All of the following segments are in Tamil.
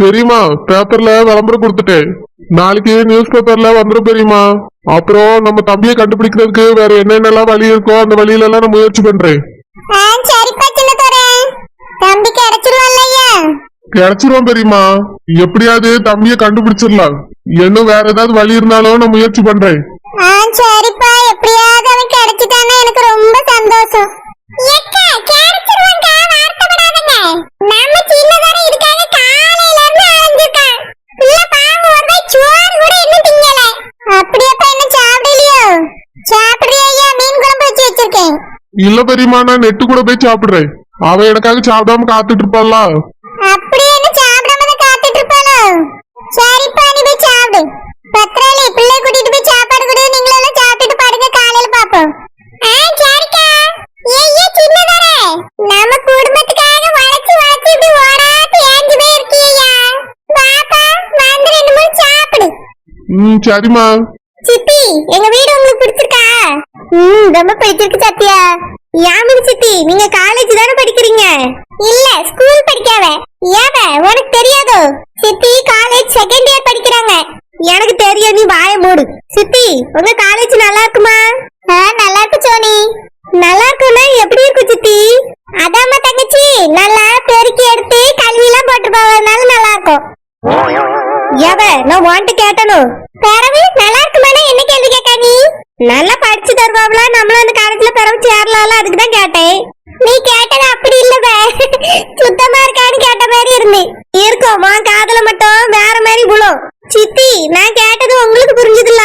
பெரியமா பேப்பர்ல விளம்பரம் கொடுத்துட்டேன் நாளைக்கு நியூஸ் பேப்பர்ல வந்துடும் பெரியமா அப்புறம் நம்ம தம்பியை கண்டுபிடிக்கிறதுக்கு வேற என்னென்னலாம் வழி இருக்கோ அந்த வழியில எல்லாம் நான் முயற்சி பண்றேன். கிடைச்சிருவோம் பெரியமா எப்படியாவது தம்பியை கண்டுபிடிச்சிடலாம். இன்னும் வேற ஏதாவது வழி இருந்தாலும் நான் முயற்சி பண்றேன். சரிப்பா எப்படியாவது அவன் கிடைச்சிட்டானா எனக்கு ரொம்ப சந்தோஷம் எக்கா கிடைச்சிருவாங்க வருத்தப்படாதங்க நம்ம சின்னதார இதுக்காக காலையில இருந்து அலைஞ்சிருக்கான் இல்ல பாவம் ஒரு வாய் சோறு கூட இன்னும் திங்கல அப்படியேப்பா இன்னும் சாப்பிடலையோ சாப்பிடுறியா ஐயா மீன் குழம்பு வச்சு வச்சிருக்கேன் இல்ல பெரியமா நான் நெட்டு கூட போய் சாப்பிடுறேன். அவ எனக்காக சாப்பிடாம காத்துட்டு இருப்பாள்ல அப்படியே என்ன சாப்பிடாம காத்துட்டு இருப்பாளோ? சரிப்பா நீ போய் சாப்பிடு. பத்ராளி பிள்ளை கூட்டிட்டு போய் சாப்பாடு கொடு. எல்லாம் சாப்பிட்டுட்டு படுங்க காலையில பாப்போம். ஆ சரிக்கா. ஏய் ஏய் சின்னதாரே நம்ம குடும்பத்துக்காக வளைச்சு வளைச்சு இப்படி ஓடாத்து ஏஞ்சு போய் இருக்கீயா பாப்பா வந்து ரெண்டு மூணு சாப்பிடு. ம் சரிம்மா. சித்தி எங்க வீடு உங்களுக்கு பிடிச்சிருக்கா? ம் ரொம்ப பிடிச்சிருக்கு சத்யா. யாமினி சித்தி நீங்க காலேஜ் தானே படிக்கிறீங்க? இல்ல ஸ்கூல் படிக்காவ ஏவ உனக்கு தெரியாதோ? சித்தி காலேஜ் செகண்ட் இயர் படிக்கிறாங்க. எனக்கு தெரியும் நீ வாய மூடு. சித்தி உங்க காலேஜ் நல்லா இருக்குமா? நல்லா இருக்கு சோனி. நல்லா இருக்குமா எப்படி இருக்கும் சித்தி? அதாம்மா தங்கச்சி நல்லா பெருக்கி எடுத்து கல்வி எல்லாம் போட்டு போவதுனால நல்லா இருக்கும். ஏவ நான் வாண்ட்டு கேட்டனும் பிறவு நல்லா இருக்குமானா என்ன கேள்வி கேட்க நீ நல்லா படிச்சு தருவாங்களா நம்மளும் அந்த காலத்துல பிறவு சேரலாம்ல அதுக்கு தான் கேட்டேன். நீ கேட்டது அப்படி இல்ல சுத்தமா இருக்கான்னு கேட்ட மாதிரி இருந்தேன். இருக்கும் உன் மட்டும் வேற மாதிரி விழும் சித்தி நான் கேட்டது உங்களுக்கு புரிஞ்சுதுல?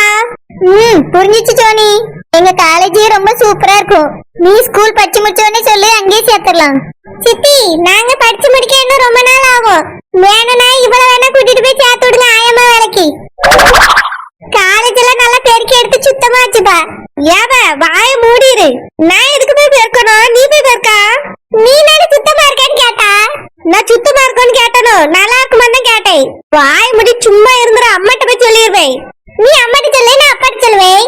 ம் புரிஞ்சிச்சு சோனி. எங்க காலேஜே ரொம்ப சூப்பரா இருக்கும். நீ ஸ்கூல் படிச்சு முடிச்சோடனே சொல்லி அங்கேயே சேர்த்துடலாம். சித்தி நாங்க படிச்சு முடிக்க இன்னும் ரொம்ப நாள் ஆகும். வேணும்னா இவ்வளவு வேணா கூட்டிட்டு போய் சேர்த்து விடுங்க ஆயம்மா வேலைக்கு. எடுத்து சுத்தமா வச்சுப்பா. ஏவ வாய மூடிரு. நான் எதுக்கு போய் பேர்க்கணும்? நீ போய் பேர்க்கா? நீ நானே சுத்தமா இருக்கேன்னு கேட்டா? நான் சுத்தமா இருக்கேன்னு கேட்டனோ? நல்லா இருக்குமா தான் கேட்டேன். வாய மூடி சும்மா இருந்துற அம்மாட்ட போய் சொல்லிடுவேன் நீ அம்மாட்ட சொல்லு நான் அப்பாட்ட சொல்லுவேன்.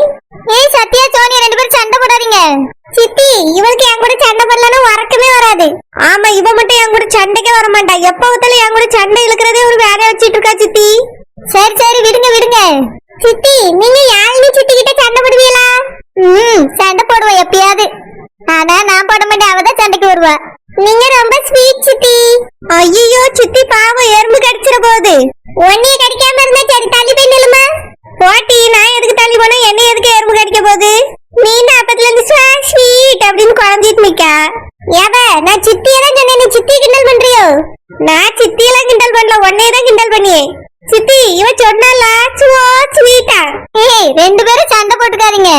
ஏய் சத்யா சோனி ரெண்டு பேரும் சண்டை போடாதீங்க. சித்தி இவளுக்கு என் கூட சண்டை போடலன்னு வரக்கமே வராது. ஆமா இவ மட்டும் என் கூட சண்டைக்கே வர மாட்டா எப்ப பார்த்தாலும் என் கூட சண்டை இழுக்கிறதே ஒரு வேலையை வச்சிட்டு இருக்கா சித்தி. சரி சரி விடுங்க விடுங்க. சித்தி நீங்க யாழினி சித்தி கிட்ட சண்டை போடுவீங்களா? ம் சண்டை போடுவோம் எப்பயாவது. ஆனா நான் போட மாட்டேன் அவதான் சண்டைக்கு வருவா. நீங்க ரொம்ப ஸ்வீட் சித்தி. ஐயோ சித்தி பாவம் எறும்பு கடிச்சிட போகுது ஒன்னைய கடிக்காம இருந்தா சரி தள்ளி போய் நில்லுமா? போட்டி நான் எதுக்கு தள்ளி போனா என்ன எதுக்கு எறும்பு கடிக்க போகுது? நீ அப்பத்துல இருந்து ஸ்வீட் அப்படின்னு குழஞ்சிட்டு நிக்கா. ஏவ நான் சித்தியை தான் சொன்னேன் நீ சித்தி கிண்டல் பண்றியோ? நான் சித்தியெல்லாம் கிண்டல் பண்ணல உன்னைய தான் கிண்டல் பண்ணியே. சித்தி இவ சொன்னால சுவோ ஸ்வீட்டா ஏய் ரெண்டு பேரும் சண்டை போட்டுக்காதீங்க.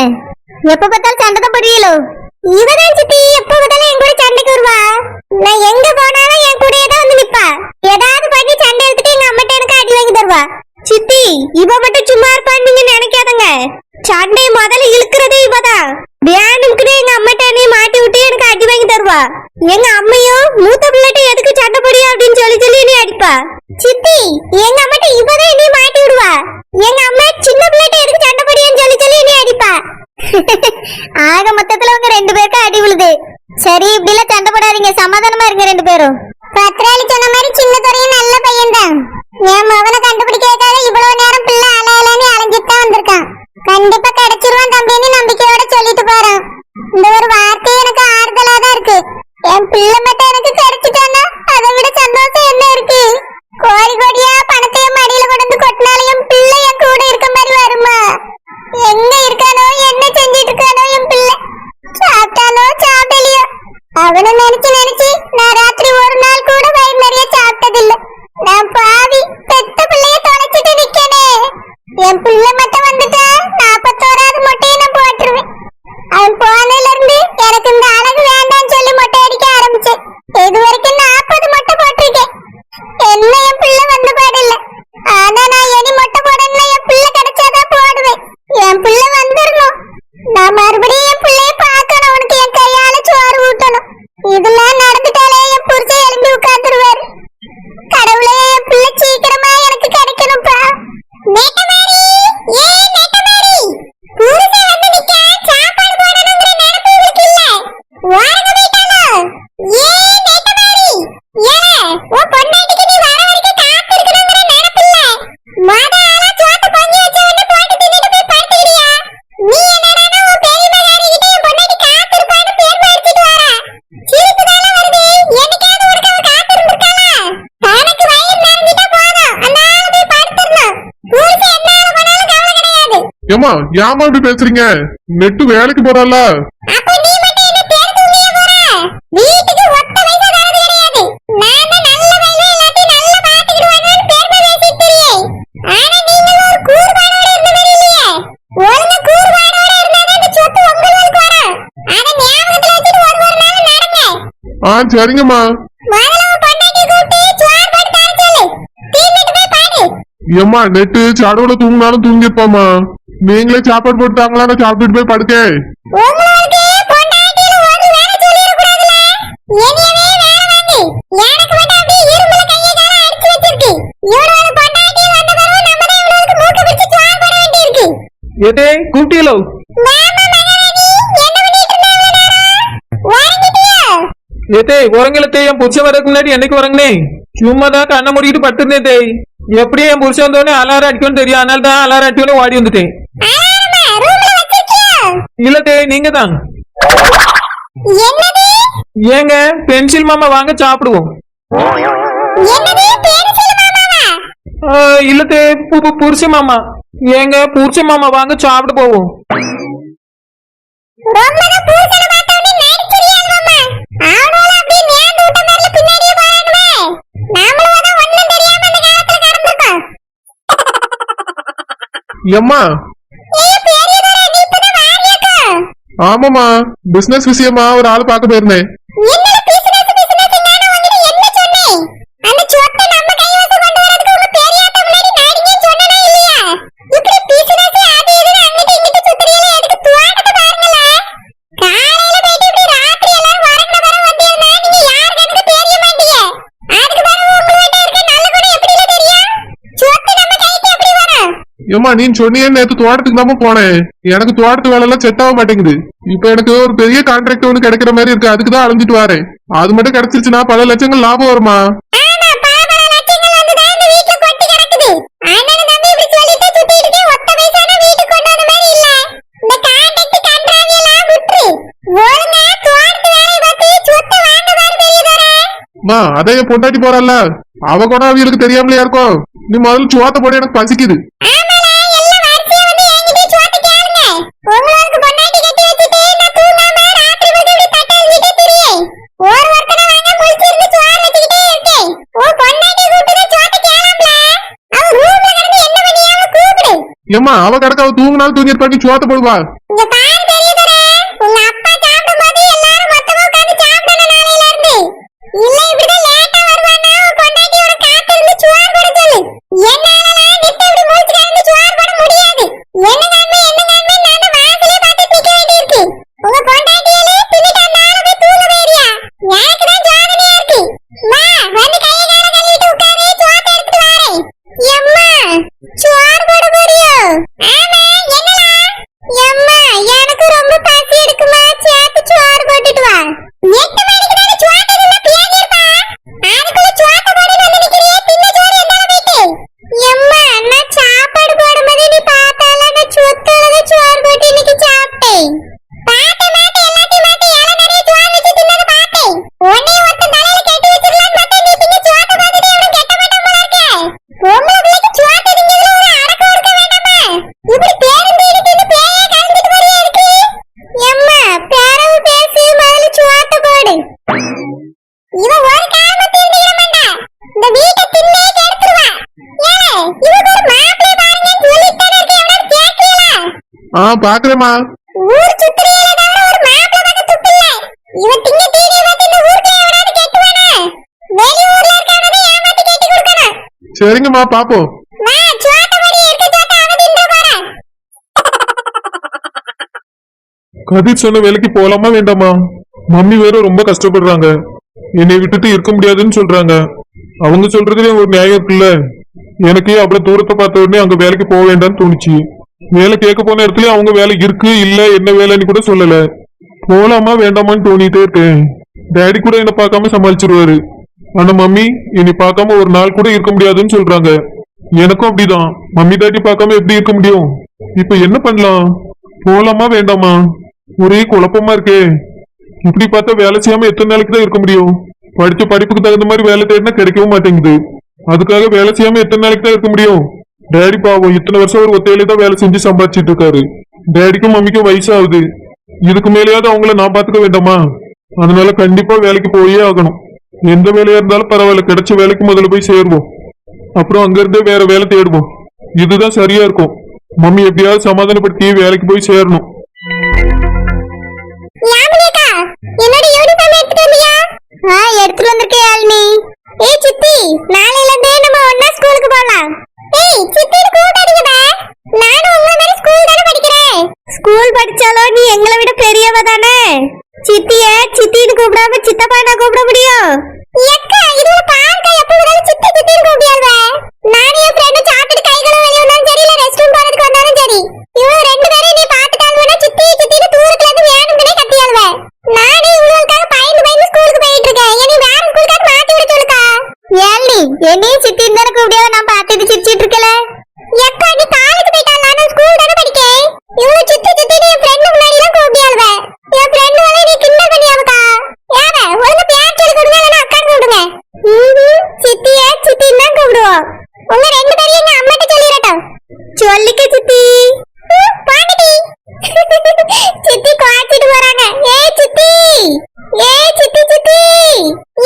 எப்ப பார்த்தாலும் சண்டை தான் போடுவீங்களோ இவதான் சித்தி எப்ப பார்த்தாலும் என் கூட சண்டைக்கு வருவா. நான் எங்க போனாலும் என் கூடயே தான் வந்து நிப்பா. ஏதாவது பண்ணி சண்டை எடுத்துட்டு எங்க அம்மாட்ட எனக்கு அடி வாங்கி தருவா. சித்தி இவ மட்டும் சும்மா இருப்பான்னு நீங்க நினைக்காதங்க. சண்டை முதல்ல இழுக்கிறதே இவதான். வேணும்னு எங்க அம்மாட்ட என்னைய மாட்டி விட்டு எனக்கு அடி வாங்கி தருவா. எங்க அம்மையும் மூத்த பிள்ளைட்ட எதுக்கு சண்டை போடியா அப்படின்னு சொல்லி சொல்லி என்னை அடிப்பா சித்தி எங்க அம்மாட்ட இவதான் என்னைய மாட்டி விடுவா எங்க அம்மா சின்ன பிள்ளைட்ட எதுக்கு சண்டை போடியான்னு சொல்லி சொல்லி என்னை அடிப்பா ஆக மொத்தத்துல உங்க ரெண்டு பேருக்கும் அடி விழுது சரி இப்படி எல்லாம் சண்டை போடாதீங்க. சமாதானமா இருங்க ரெண்டு பேரும் பத்ராளி சொன்ன மாதிரி சின்ன துறையும் நல்ல பையன் தான் என் மகனை கண்டுபிடிக்கிறதுக்காக இவ்வளவு நேரம் பிள்ளை அலையலன்னு அலைஞ்சிட்டு தான் வந்திருக்கான் கண்டிப்பா கிடைச்சிருவான் தம்பின்னு நம்பிக்கையோட சொல்லிட்டு போறான் இந்த ஒரு வார்த்தை எனக்கு ஆறுதலா தான் இருக்கு என் பிள்ளை மட்டும் எனக்கு கிடைச்சிட்டான்னா அதை விட சந்தோஷம் என்ன இருக்கு கோடி கோடியா பணத்தையும் மடியில கொண்டு வந்து கொட்டினாலும் என் பிள்ளை என் கூட இருக்க மாதிரி வருமா எங்க இருக்கானோ என்ன செஞ்சிட்டு இருக்கானோ என் பிள்ளை சாப்பிட்டானோ சாப்பிடலையோ அவனை நினைச்சு நினைச்சு நான் ராத்திரி ஒரு நாள் கூட வயிறு நிறைய சாப்பிட்டதில்ல நான் பாவி பெத்த பிள்ளைய தொலைச்சிட்டு நிக்கனே என் பிள்ளை மட்டும் வந்துட்டா நாப்பத்தோராது மொட்டையை நான் போட்டுருவேன் அவன் போனதுல இருந்து எனக்கு இந்த அழகு வேண்டாம்னு சொல்லி மொட்டை அடிக்க ஆரம்பிச்சேன் இது வரைக்கும் நாற்பது மொட்டை போட்டிருக்கேன் என்ன என் பிள்ளை வந்த பாடில்ல ஆனா நான் இனி மொட்டை போடணும்னா என் பிள்ளை கிடைச்சாதான் போடுவேன் என் பிள்ளை வந்துடணும் நான் மறுபடியும் என் பிள்ளைய பார்க்கணும் உனக்கு என் கையால சோறு ஊட்டணும் இதெல்லாம் ஏமா ஏமா இப்படி பேசுறீங்க நெட்டு வேலைக்கு போறால அப்ப நீ மட்டும் என்ன பேர் தூங்கிய போற வீட்டுக்கு ஒத்த வயசு தரது கிடையாது நான் தான் நல்ல வயல எல்லாத்தையும் நல்லா பாத்துக்கிடுவாங்கன்னு பேர் பேசிட்டு தெரியும் ஆனா நீங்க ஒரு கூர்பானோட இருந்த மாதிரி இல்லையே ஒழுங்கா கூர்பானோட இருந்தாதான் இந்த சொத்து உங்களுக்கு வரும் அத ஞாபகத்துல வச்சுட்டு ஒரு ஒரு நாள் நடங்க ஆ சரிங்கம்மா முதல்ல உன் பொண்டாட்டி கூப்பிட்டு சோறு போட்டு தர சொல்லு தீர்ந்துட்டு போய் பாரு. ஏம்மா நெட்டு சடவுல தூங்கினாலும் தூங்கிருப்பாமா நீங்களே சாப்பாடு நான் சாப்பிட்டுட்டு போய் படுக்க உங்களுக்கு பொண்டாட்டியில ஒரு வேலை சொல்லிடக்கூடாதுல என்னையவே வேலை வாங்கி எனக்கு மட்டும் அப்படியே இரும்புல கையை கால அடிச்சு வச்சிருக்கு. இவனோட பொண்டாட்டி வந்த பிறகு நம்ம தான் இவனுக்கு மூக்க பிடிச்சு சோறு போட வேண்டியிருக்கு. ஏதே கூப்பிட்டீங்களோ? ஏத்தே என் புருஷன் வரதுக்கு முன்னாடி என்னைக்கு உறங்கினே? சும்மா தான் கண்ணை மூடிட்டு படுத்திருந்தேன் தேய் எப்படியும் என் புருஷன் வந்தோடனே அலாரம் அடிக்கும்னு தெரியும். அதனால தான் அலாரம் அடிக்கணும் ஓடி வந்துட்டேன். அலாரமா ரூம்ல வச்சிருக்கியா? இல்ல தேய் நீங்க தான். ஏங்க பென்சில் மாமா வாங்க சாப்பிடுவோம். என்னது? பென்சில் மாமாவா? ஆ, இல்ல தே பு- பு- புருஷ மாமா. ஏங்க புருஷ மாமா வாங்க சாப்பிட போவோம். ரொம்ப ஆமாமா பிசினஸ் விஷயமா ஒரு ஆள் பார்க்க போயிருந்தேன் என்னடா பிசினஸ் பிசினஸ் நானே உன்கிட்ட என்ன சொன்னேன் அந்த சொத்தை நம்ம கைவசம் கொண்டு வரதுக்கு உங்க பெரியாத்த முன்னாடி நாடிங்க சொன்னனே இல்லையா இப்படி பிசினஸ் அது இதுன்னு அங்கிட்டு இங்கிட்டு சுத்துறீங்களே எதுக்கு துவாட்டத்தை பாருங்களே காலையில போயிட்டு இப்படி ராத்திரி எல்லாரும் வரங்க வர வந்தீங்கன்னா நீங்க யார் கணக்கு தெரிய மாட்டீங்க அதுக்கு பிறகு உங்ககிட்ட இருக்க நல்ல குணம் எப்படி தெரியும் சொத்து நம்ம கைக்கு எப்படி ஏம்மா நீ சொன்னியே நேத்து தோட்டத்துக்கு தான் போனேன் எனக்கு தோட்டத்து வேலை எல்லாம் செட் ஆக மாட்டேங்குது. இப்ப எனக்கு ஒரு பெரிய கான்ட்ராக்ட் ஒன்று கிடைக்கிற மாதிரி இருக்கு. அதுக்கு தான் அலைஞ்சிட்டு வரேன். அது மட்டும் கிடைச்சிருச்சுன்னா பல லட்சங்கள் லாபம் வருமா மா அதை என் பொண்டாட்டி போறல்ல அவ கூட அவங்களுக்கு தெரியாமலையா இருக்கும். நீ முதல்ல சோத்த போட எனக்கு பசிக்குது ஆமாடா எல்லாம் வரிசையா வந்து என்கிட்ட சொத்தை கேளுங்க உங்களுக்கு பொண்டாட்டி கட்டி வச்சுட்டு நான் தூங்காம ராத்திரி முழுக்க இப்படி தட்டை எழுதிட்டே திரியே ஒரு ஒருத்தனை வாங்க முழிச்சிருந்து சோறு வச்சுக்கிட்டே இருக்கேன் உன் பொண்டாட்டி கூப்பிட்டு சொத்தை கேளாம்ல அவ ரூம்ல கிடந்து என்ன பண்ணியாம கூப்பிடு அவ கிடக்க அவ தூங்கினாலும் தூங்கிருப்பா நீ சோத்த போடுவா இங்க பாரு பெரியதரே உங்க அப்பா சாப்பிடும்போது எல்லாரும் மொத்தமா உட்கார்ந்து சாப்பிடணும் நாளையில இருந்து இல்ல இப்படிதான் லேட்டா வருவானா உன் பொண்டாட்டியோட காத்திருந்து சுவார் போட சொல்லு என்னாலலாம் நித்த இப்படி மூச்சு கிடந்து சுவார் போட முடியாது என்ன நன்மை என்ன நன்மை நான் தான் வாசலே பார்த்து நிக்க வேண்டியிருக்கு உங்க பொண்டாட்டியிலே தின்னுட்டு அந்தால போய் தூங்க வேறியா எனக்கு தான் ஜாதனையா இருக்கு வா வந்து கையை கால கழுவிட்டு உட்காரு சோத்தை எடுத்துட்டு வாரேன் எம்மா சோறு போட போறியோ ஆமா என்னலா எம்மா எனக்கு ரொம்ப பசி எடுக்குமா சேர்த்து சோறு போட்டுட்டு வா எட்டு மணிக்கு தானே சோறு இருந்தா பியாதி இருப்பா அதுக்குள்ள சோத்தை போட்டுட்டு வந்து நிக்கிறியே தின்ன சோறு என்னால போயிட்டு எம்மா நான் சாப்பாடு போடும்போது நீ பார்த்தால நான் சொத்தளவு சோறு போட்டு இன்னைக்கு சாப்பிட்டேன் பார்த்தேன் மாட்டேன் எல்லாத்தையும் மாட்டேன் இலை நிறைய சோறு வச்சு தின்னதை பார்த்தேன் உன்னை ஒருத்தன் தலையில கட்டி வச்சிடலான்னு பார்த்தா நீ தின்ன சோத்தை பார்த்துட்டு அவனும் கெட்ட மாட்டான் போல இருக்கே பொம்பளை பிள்ளைக்கு சோத்தை திங்கிறதுல ஒரு அடக்கம் இருக்க வேண்டாமா இப்படி பேருந்து இடிச்சிட்டு பேயே கலந்துட்டு வரியா இருக்கு எம்மா பேரவு பேசி முதல்ல சோத்தை போடு இவன் ஒரு காரணம் தெரிஞ்சுக்கிற மாட்டா இந்த வீட்டை தின்னே கெடுத்துருவா ஏலே இவன் ஒரு மாப்பிள்ளை பாருங்கன்னு சொல்லிட்டு தானே இருக்கேன் எவனாவது கேட்கல ஆ பாக்குறேம்மா. ஊர் சுத்துறியல தவிர ஒரு மாப்பிள்ளை பார்க்க துப்பு இல்ல இவன் திங்க தீனியை பார்த்து இந்த ஊருக்குள்ள எவனாவது கேட்டுவானா? வெளியூர்ல இருக்கவனதை ஏமாத்தி கேட்டு கொடுக்கணும். சரிங்கம்மா பாப்போம். படி அவன் தின்ற கதிர் சொன்ன வேலைக்கு போலாமா வேண்டாமா? மம்மி வேற ரொம்ப கஷ்டப்படுறாங்க. என்னை விட்டுட்டு இருக்க முடியாதுன்னு சொல்றாங்க. அவங்க சொல்றதுல ஒரு நியாயம் இருக்குல்ல? எனக்கு அப்புறம் தூரத்தை பார்த்த உடனே அங்க வேலைக்கு போக வேண்டாம்னு தோணுச்சு. வேலை கேட்க போன இடத்துல அவங்க வேலை இருக்கு இல்ல என்ன வேலைன்னு கூட சொல்லல. போலாமா வேண்டாமான்னு தோணிட்டே இருக்கேன் டேடி கூட என்ன பார்க்காம சமாளிச்சிருவாரு. ஆனா மம்மி என்னை பார்க்காம ஒரு நாள் கூட இருக்க முடியாதுன்னு சொல்றாங்க. எனக்கும் அப்படிதான். மம்மி டாடி பார்க்காம எப்படி இருக்க முடியும்? இப்ப என்ன பண்ணலாம்? போலாமா வேண்டாமா? ஒரே குழப்பமா இருக்கே. இப்படி பார்த்தா வேலை செய்யாம எத்தனை நாளைக்கு தான் இருக்க முடியும்? படிச்ச படிப்புக்கு தகுந்த மாதிரி வேலை தேடினா கிடைக்கவும் மாட்டேங்குது. அதுக்காக வேலை செய்யாம எத்தனை நாளைக்கு தான் இருக்க முடியும்? டேடி பாவம் இத்தனை வருஷம் ஒரு ஒத்தையில தான் வேலை செஞ்சு சம்பாதிச்சிட்டு இருக்காரு. டேடிக்கும் மம்மிக்கும் வயசாகுது. இதுக்கு மேலேயாவது அவங்கள நான் பாத்துக்க வேண்டாமா? அதனால கண்டிப்பா வேலைக்கு போயே ஆகணும். எந்த வேலையா இருந்தாலும் பரவாயில்ல கிடைச்ச வேலைக்கு முதல்ல போய் சேருவோம். அப்புறம் அங்க இருந்தே வேற வேலை தேடுவோம். இதுதான் சரியா இருக்கும். மம்மி எப்படியாவது சமாதானப்படுத்தி வேலைக்கு போய் சேரணும். எடுத்துட்டு வந்திருக்கேன் சித்தி நாளையில இருந்தே நம்ம ஸ்கூலுக்கு போலாம் ஏய் சித்தின்னு கூப்பிடாதீங்க நானும் உங்கள மாதிரி ஸ்கூல் தானே படிக்கிறேன் ஸ்கூல் படிச்சாலும் நீ எங்களை விட பெரியவ தானே? சித்திய சித்தின்னு கூப்பிடாம சித்தப்பா நான் கூப்பிட முடியும்? எக்கா இது ஒரு எப்ப சித்தி சித்தின்னு கூப்பிடியாள்வ என் சாப்பிட்டு கை கழுவ வெளிய வந்தாலும் சரி இல்ல ரெஸ்ட் ரூம் போறதுக்கு வந்தாலும் சரி. இவங்க ரெண்டு பேரும் நீ பாத்துட்டாள்வனா சித்தி சித்தின்னு தூரத்துல இருந்து வேணும்னே கத்தியாள்வ. நானே இவங்களுக்காக பயந்து பயந்து ஸ்கூலுக்கு போயிட்டு இருக்கேன் என்னை வேற ஸ்கூலுக்காக மாத்தி விட சொல்லுக்கா? என்னையும் சித்தின்னு தானே நான் பார்த்துட்டு சிரிச்சிட்டு இருக்கல? எக்கா நீ காலேஜ் போயிட்டா நான் ஸ்கூல் தானே படிக்கேன் இவங்க சித்தி சித்தின்னு என் ஃப்ரெண்டு முன்னாடி தான் கூப்பிடியாள்வ என் ஃப்ரெண்டு வந்து நீ கிண்டல் பண்ணியாவக்கா யார ஒழுங்கா பேர் சொல்லி கொடுங்க இல்லைன்னா அக்கான்னு கூப்பிடுங்க ம்ஹும். சித்திய சித்தின்னு தான் கூப்பிடுவோம் உங்க ரெண்டு பேரும் எங்க அம்மாட்ட சொல்லிடட்டும் சொல்லிக்க சித்தி ம், பாண்டிடி சித்தி குவாச்சிட்டு போறாங்க ஏய் சித்தி ஏய் சித்தி சித்தி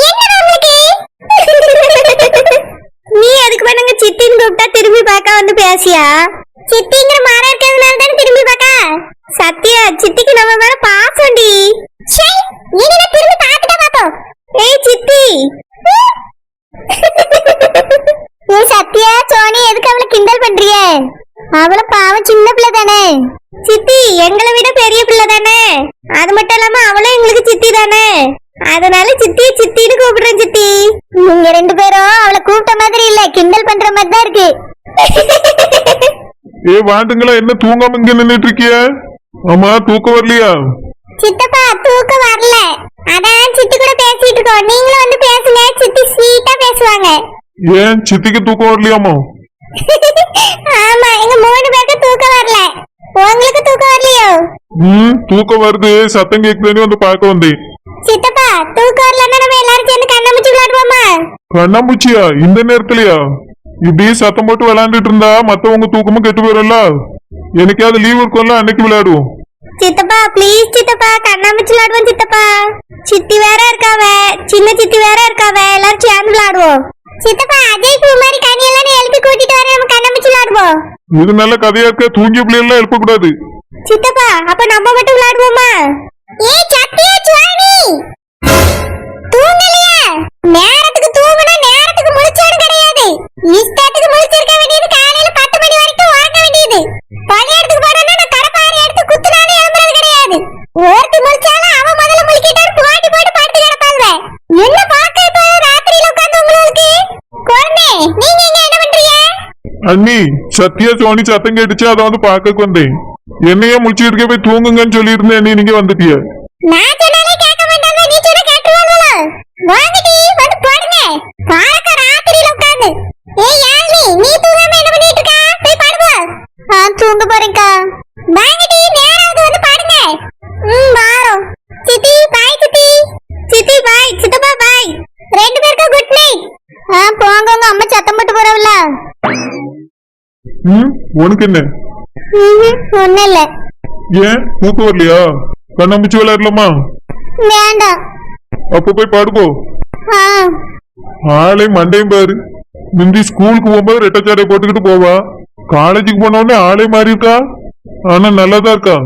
என்னடா உங்களுக்கு நீ எதுக்கு பண்ணுங்க சித்தின்னு கூப்பிட்டா திரும்பி பார்க்க வந்து பேசியா? சித்திங்கிற மாறா இருக்கிறதுனால தானே திரும்பி பார்க்க? சத்யா சித்திக்கு நம்ம மேல பாசம்டி. திரும்பி பார்த்துட்டா பாப்போம் ஏய் சித்தி. ஏ சத்யா சோனி எதுக்கு அவளை கிண்டல் பண்றிய? அவளை பாவம் சின்ன பிள்ளை தானே. சித்தி எங்களை விட பெரிய பிள்ளை தானே. அது மட்டும் இல்லாம அவளும் எங்களுக்கு சித்தி தானே. அதனால சித்தி சித்தின்னு கூப்பிடுறேன் சித்தி. நீங்க ரெண்டு பேரும் கூப்பிட்ட மாதிரி இல்ல கிண்டல் பண்ற மாதிரி தான் இருக்கு. ஏ வாண்டுங்களா என்ன தூங்காம இங்க நின்னுட்டு இருக்கிய? ஆமா தூக்கம் வரலையா? சித்தப்பா தூக்கம் வரல. அதான் சித்தி கூட பேசிட்டு இருக்கோம். நீங்களும் வந்து பேசுங்க. சித்தி ஸ்வீட்டா பேசுவாங்க. ஏன்? சித்திக்கு தூக்கம் வரலையாமா ஆமா எங்க மூணு பேருக்கு தூக்கம் வரல. உங்களுக்கு தூக்கம் வரலையோ? ம் தூக்கம் வருது. சத்தம் கேக்குதுன்னு வந்து பார்க்க வந்தேன். சித்தப்பா தூக்கம் வரலன்னா நம்ம எல்லாரும் சேர்ந்து கண்ணாமூச்சி விளையாடுவோமா? கண்ணாம்பூச்சியா இந்த நேரத்துலயா? இப்படி சத்தம் போட்டு விளையாண்டுட்டு இருந்தா மத்தவங்க தூக்கமும் கெட்டு போயிடும்ல? எனக்காவது லீவ் இருக்கும்ல அன்னைக்கு விளையாடுவோம். சித்தப்பா ப்ளீஸ் சித்தப்பா கண்ணாமூச்சி விளையாடுவோம் சித்தப்பா. சித்தி வேற இருக்காவ சின்ன சித்தி வேற இருக்காவ எல்லாரும் சேர்ந்து விளையாடுவோம். சித்தப்பா அஜய் பூ மாதிரி கனியெல்லாம் எழுப்பி கூட்டிட்டு வர நம்ம கண்ணாமூச்சி விளையாடுவோம். இது நல்ல கதையா இருக்க தூங்கிய பிள்ளைகள் எழுப்பக்கூடாது. சித்தப்பா அப்ப நம்ம மட்டும் விளையாடுவோமா? ஏய் சத்தியா தூங்கலையா? நேரத்துக்கு தூங்குனா நேரத்துக்கு கிடையாது. இஷ்டத்துக்கு முழிச்சிருக்க வேண்டியது காலையில பத்து மணி வரைக்கும் உறங்க வேண்டியது. போனா நான் கடப்பாரி எடுத்து குத்துனாலும் எழும்புறது கிடையாது. ஒருத்தி முழிச்சாலும் அவன் முதல்ல போட்டி போட்டு படுத்து கிடப்பாங்க. என்ன பார்க்க இப்ப ராத்திரியில உட்கார்ந்து உங்களுக்கு? குழந்தை நீங்க இங்க என்ன பண்றீங்க? அண்ணி சத்யா சோனி சத்தம் கேட்டுச்சு அதை வந்து பார்க்க வந்தேன். என்னையே முடிச்சுட்டு போய் தூங்குங்கன்னு சொல்லியிருந்தேன் அண்ணி. நீங்க வந்துட்டியா. உனக்கு என்ன? இல்ல ஏன்? தூக்கம் வரலையா? கண்ணாம்பூச்சி விளையாடலாமா? வேண்டாம். அப்ப போய் ஆ. ஆளே மண்டையும் பாரு. முந்தி ஸ்கூலுக்கு போகும்போது ரெட்டச்சாடை போட்டுக்கிட்டு போவா. காலேஜுக்கு போன உடனே ஆளே மாறி இருக்கா ஆனா நல்லாதான் இருக்கா?